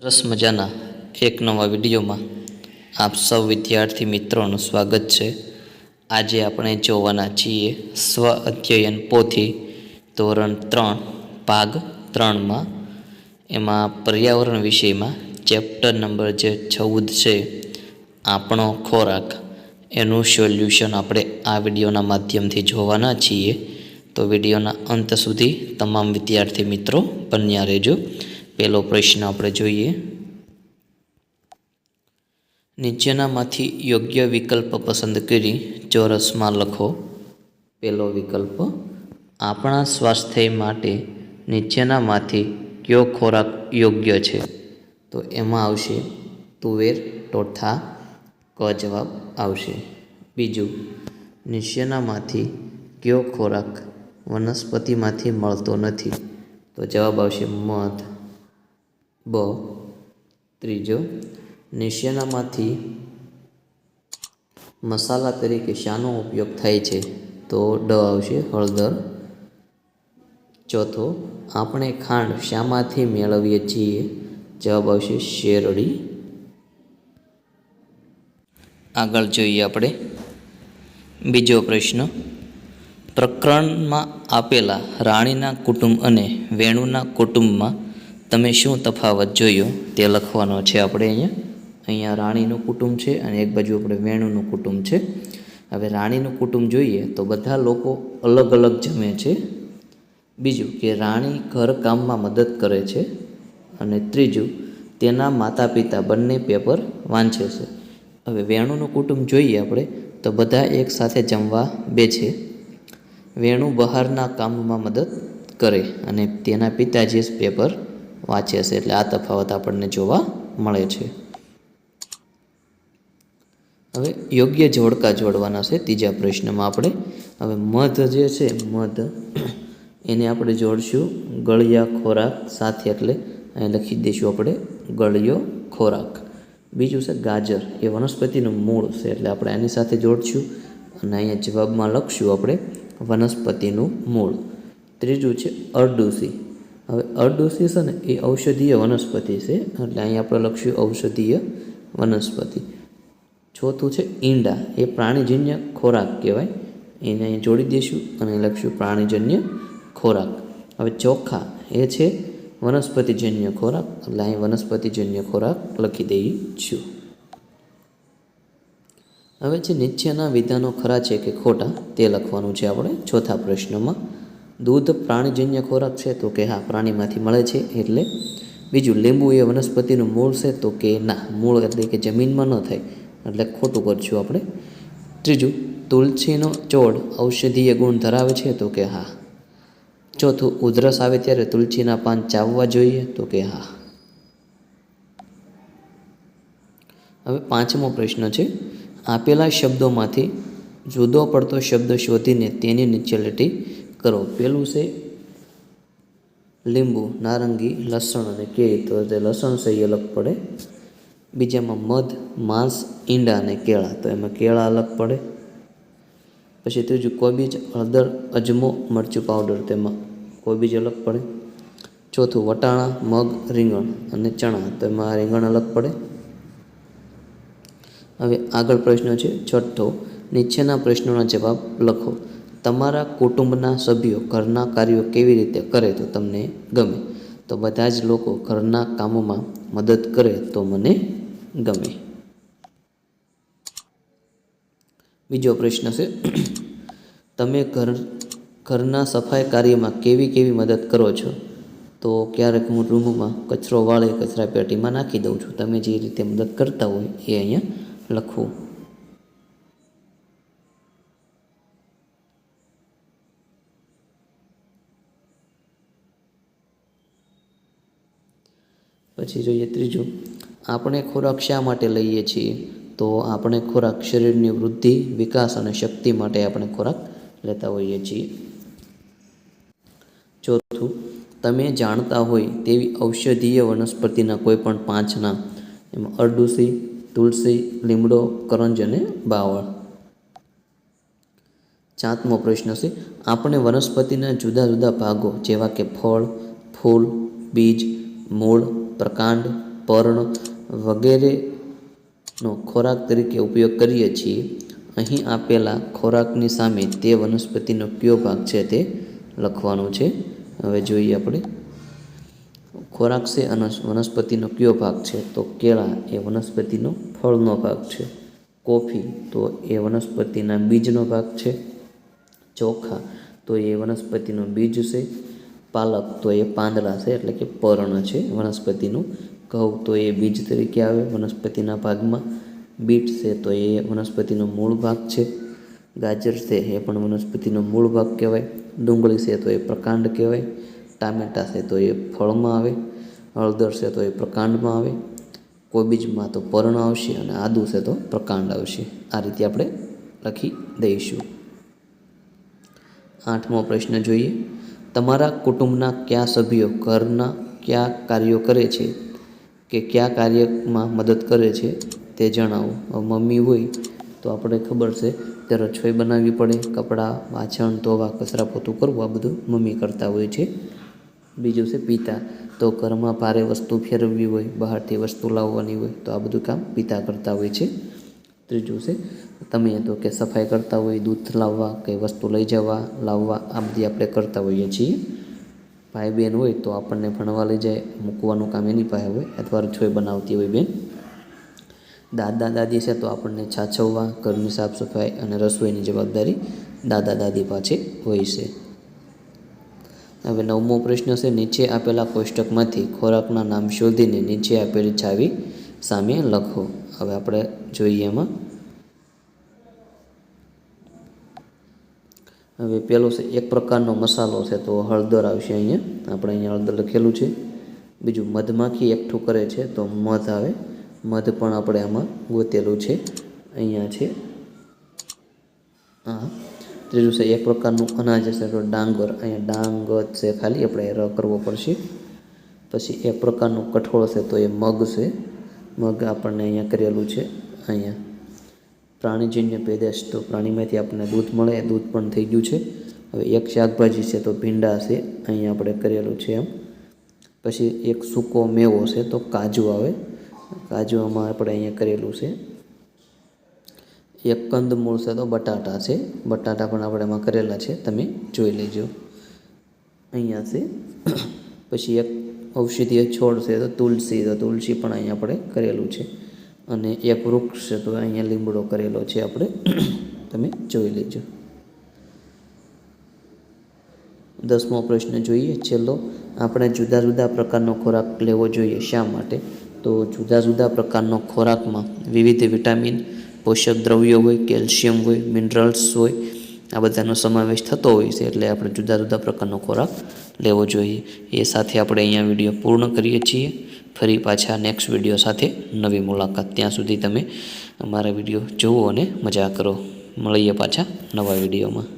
સરસ મજાના એક નવા વિડીયોમાં આપ સૌ વિદ્યાર્થી મિત્રોનું સ્વાગત છે. આજે આપણે જોવાના છીએ સ્વ અધ્યયન પોથી ધોરણ ત્રણ, ભાગ ત્રણમાં. એમાં પર્યાવરણ વિષયમાં ચેપ્ટર નંબર જે ચૌદ છે, આપણો ખોરાક. એનું સોલ્યુશન આપણે આ વિડીયોના માધ્યમથી જોવાના છીએ. તો વિડીયોના અંત સુધી તમામ વિદ્યાર્થી મિત્રો બન્યા રહેજો. પહેલો પ્રશ્ન આપણે જોઈએ. નીચેનામાંથી યોગ્ય વિકલ્પ પસંદ કરી ચોરસમાં લખો. પહેલો વિકલ્પ, આપણા સ્વાસ્થ્ય માટે નીચેનામાંથી કયો ખોરાક યોગ્ય છે? તો એમાં આવશે, તુવેર ટોઠા ક જવાબ આવશે. બીજું, નીચેનામાંથી કયો ખોરાક વનસ્પતિમાંથી મળતો નથી? તો જવાબ આવશે, મધ. બ, ત્રીજો નીચેનામાંથી મસાલા તરીકે શાનો ઉપયોગ થાય છે, તો ડ આવશે હળદર. ચોથો, આપણે ખાંડ શામાંથી મેળવીએ છીએ. જવાબ આવશે શેરડી. આગળ જોઈએ આપણે બીજો પ્રશ્ન. પ્રકરણમાં આપેલા રાણીના કુટુંબ અને વેણુના કુટુંબમાં તમે શું તફાવત જોયો? તે લખવાનો છે આપણે અહીંયા. અહીંયા રાણીનું કુટુંબ છે અને એક બાજુ આપણે વેણુનું કુટુંબ છે. હવે રાણીનું કુટુંબ જોઈએ તો બધા લોકો અલગ અલગ જમે છે. બીજું કે રાણી ઘર કામમાં મદદ કરે છે. અને ત્રીજું, તેના માતા પિતા બંને પેપર વાંચે છે. હવે વેણુનું કુટુંબ જોઈએ આપણે તો બધા એક સાથે જમવા બેસે. વેણુ બહારના કામમાં મદદ કરે અને તેના પિતાજી જ પેપર વાંચે છે એટલે આ તફાવત આપણને જોવા મળે છે. હવે યોગ્ય જોડકા જોડવાના છે ત્રીજા પ્રશ્નમાં આપણે. હવે મધ જે છે, મધ, એને આપણે જોડશું ગળિયા ખોરાક સાથે એટલે અહીં લખી દઈશું આપણે ગળિયો ખોરાક. બીજું છે ગાજર, એ વનસ્પતિનું મૂળ છે એટલે આપણે એની સાથે જોડશું અને અહીંયા જવાબમાં લખશું આપણે વનસ્પતિનું મૂળ. ત્રીજું છે અરડુસી હવે અરડોસી છે ને એ ઔષધીય વનસ્પતિ છે. એટલે અહીં આપણે લખ્યું ઔષધીય વનસ્પતિ. ચોથું છે ઈંડા. એ પ્રાણીજન્ય ખોરાક કહેવાય. એને અહીં જોડી દઈશું અને લખશું પ્રાણીજન્ય ખોરાક. હવે ચોખા. એ છે વનસ્પતિજન્ય ખોરાક. એટલે અહીં વનસ્પતિજન્ય ખોરાક લખી દઈશું. હવે જે નીચેના વિધાનો ખરા છે કે ખોટા તે લખવાનું છે આપણે ચોથા પ્રશ્નમાં. દૂધ પ્રાણીજન્ય ખોરાક છે તો કે હા, પ્રાણીમાંથી મળે છે એટલે બીજું લીંબુ એ વનસ્પતિનું મૂળ છે તો કે ના, મૂળ એટલે કે જમીનમાં ન થાય એટલે ખોટું કરશું આપણે. ત્રીજું, તુલસીનો ચોળ ઔષધીય ગુણ ધરાવે છે તો કે હા. ચોથું, ઉધરસ આવે ત્યારે તુલસીના પાન ચાવવા જોઈએ તો કે હા. હવે પાંચમો પ્રશ્ન છે, આપેલા શબ્દોમાંથી જુદો પડતો શબ્દ શોધીને તેની નીચે લીટી કરો. પેલું છે લીંબુ, નારંગી, લસણ અને કેરી. તો જે લસણ છે એ અલગ પડે. બીજામાં મધ, માંસ, ઈંડા અને કેળા. તો એમાં કેળા અલગ પડે. પછી ત્રીજું કોબીજ, હળદર, અજમો, મરચું પાવડર તેમાં કોબીજ અલગ પડે. ચોથું વટાણા, મગ, રીંગણ અને ચણા. તો એમાં રીંગણ અલગ પડે. હવે આગળ પ્રશ્ન છે, છઠ્ઠો, નીચેના પ્રશ્નોના જવાબ લખો. તમારા કુટુંબના સભ્યો ઘરના કાર્યો કેવી રીતે કરે તો તમને ગમે? તો બધા જ લોકો ઘરના કામોમાં મદદ કરે તો મને ગમે. બીજો પ્રશ્ન છે, તમે ઘર, ઘરના સફાઈ કાર્યમાં કેવી કેવી મદદ કરો છો? તો ક્યારેક હું રૂમમાં કચરો વાળે કચરા પેટીમાં નાખી દઉં છું. તમે જે રીતે મદદ કરતા હોય એ અહીંયા લખવું પછી જોઈએ ત્રીજું, આપણે ખોરાક શા માટે લઈએ છીએ? તો આપણે ખોરાક શરીરની વૃદ્ધિ, વિકાસ અને શક્તિ માટે આપણે ખોરાક લેતા હોઈએ છીએ. ચોથું, તમે જાણતા હોય તેવી ઔષધીય વનસ્પતિના કોઈ પણ પાંચના એમાં અરડુસી, તુલસી, લીમડો, કરંજ અને બાવળ. સાતમો પ્રશ્ન છે, આપણે વનસ્પતિના જુદા જુદા ભાગો જેવા કે ફળ, ફૂલ, બીજ, મૂળ પ્રકાંડ, પર્ણ વગેરેનો ખોરાક તરીકે ઉપયોગ કરીએ છીએ. અહીં આપેલા ખોરાકની સામે તે વનસ્પતિનો કયો ભાગ છે તે લખવાનું છે. હવે જોઈએ આપણે. ખોરાક છે અને વનસ્પતિનો કયો ભાગ છે તો કેળા એ વનસ્પતિનો ફળનો ભાગ છે. કોફી તો એ વનસ્પતિના બીજનો ભાગ છે. ચોખા તો એ વનસ્પતિનો બીજ છે. પાલક તો એ પાંદડા છે, એટલે કે પર્ણ છે, વનસ્પતિનું. ઘઉં તો એ બીજ તરીકે આવે, વનસ્પતિના ભાગમાં. બીટ છે તો એ વનસ્પતિનો મૂળ ભાગ છે. ગાજર છે, એ પણ વનસ્પતિનો મૂળ ભાગ કહેવાય. ડુંગળી છે તો એ પ્રકાંડ કહેવાય. ટામેટાં છે તો એ ફળમાં આવે. હળદર છે તો એ પ્રકાંડમાં આવે. કોબીજમાં તો પર્ણ આવશે અને આદુ છે તો પ્રકાંડ આવશે. આ રીતે આપણે લખી દઈશું. આઠમો પ્રશ્ન જોઈએ. તમારા કુટુંબના કયા સભ્યો ઘરના કયા કાર્યો કરે છે કે કયા કાર્યમાં મદદ કરે છે તે જણાવો. મમ્મી હોય તો આપણે ખબર છે કે રસોઈ બનાવવી પડે, કપડાં વાછણ ધોવા, કચરા પોતું કરવું, આ બધું મમ્મી કરતા હોય છે. બીજું છે પિતા. તો ઘરમાં ભારે વસ્તુ ફેરવવી હોય, બહારથી વસ્તુ લાવવાની હોય તો આ બધું કામ પિતા કરતા હોય છે. ત્રીજું છે, તમે તો કે સફાઈ કરતા હોય, દૂધ લાવવા, કે વસ્તુ લઈ જવા, લાવવા આ બધી આપણે કરતા હોઈએ છીએ. ભાઈ બહેન હોય તો આપણને ભણવા લઈ જાય, મૂકવાનું કામ એની પાસે હોય, અથવા રસોઈ બનાવતી હોય બેન. દાદા, દાદી છે તો આપણને છાછવવા, ઘરની સાફ સફાઈ અને રસોઈની જવાબદારી દાદા, દાદી પાસે હોય છે. હવે નવમો પ્રશ્ન છે, નીચે આપેલા કોષ્ટકમાંથી ખોરાકના નામ શોધીને નીચે આપેલી છાવી સામે લખો. હવે આપણે જોઈએ એમાં. હવે પહેલો છે, એક પ્રકારનો મસાલો છે, તો હળદર આવશે અહીંયા. આપણે અહીંયા હળદર લખેલું છે. બીજું મધમાખી એકઠું કરે છે, તો મધ આવે. મધ પણ આપણે આમાં ગોતેલું છે. અહીંયા છે. હા. ત્રીજું છે, એક પ્રકારનું અનાજ હશે, તો ડાંગર. અહીંયા ડાંગ છે ખાલી, આપણે ર કરવો પડશે. પછી એક પ્રકારનું કઠોળ છે, તો એ મગ છે. મગ આપણને અહીંયા કરેલું છે, અહીંયા. પ્રાણીજન્ય પેદાશ તો પ્રાણીમાંથી આપણને દૂધ મળે, દૂધ પણ થઈ ગયું છે. હવે એક શાકભાજી છે તો ભીંડા છે, અહીંયા આપણે કરેલું છે એમ. પછી એક સૂકો મેવો છે તો કાજુ આવે. કાજુ આમાં આપણે અહીંયા કરેલું છે. એક કંદમૂળ છે તો બટાટા છે. બટાટા પણ આપણે એમાં કરેલા છે, તમે જોઈ લેજો. અહીંયા છે. પછી એક ઔષધીય છોડ છે તો તુલસી તો તુલસી પણ અહીંયા આપણે કરેલું છે. અને એક વૃક્ષ છે તો અહીંયા લીમડો કરેલો છે આપણે. તમે જોઈ લેજો. દસમો પ્રશ્ન જોઈએ, છેલ્લો. આપણે જુદા જુદા પ્રકારનો ખોરાક લેવો જોઈએ શા માટે? તો જુદા જુદા પ્રકારનો ખોરાકમાં વિવિધ વિટામિન, પોષક દ્રવ્યો હોય, કેલ્શિયમ હોય, મિનરલ્સ હોય આ બધાનો સમાવેશ થતો હોય છે એટલે આપણે જુદા જુદા પ્રકારનો ખોરાક લેવો જોઈએ. એ સાથે આપણે અહીંયા વીડિયો પૂર્ણ કરીએ છીએ. ફરી પાછા નેક્સ્ટ વીડિયો સાથે નવી મુલાકાત. ત્યાં સુધી તમે અમારા વીડિયો જુઓ અને મજા કરો. મળીએ પાછા નવા વિડીયોમાં.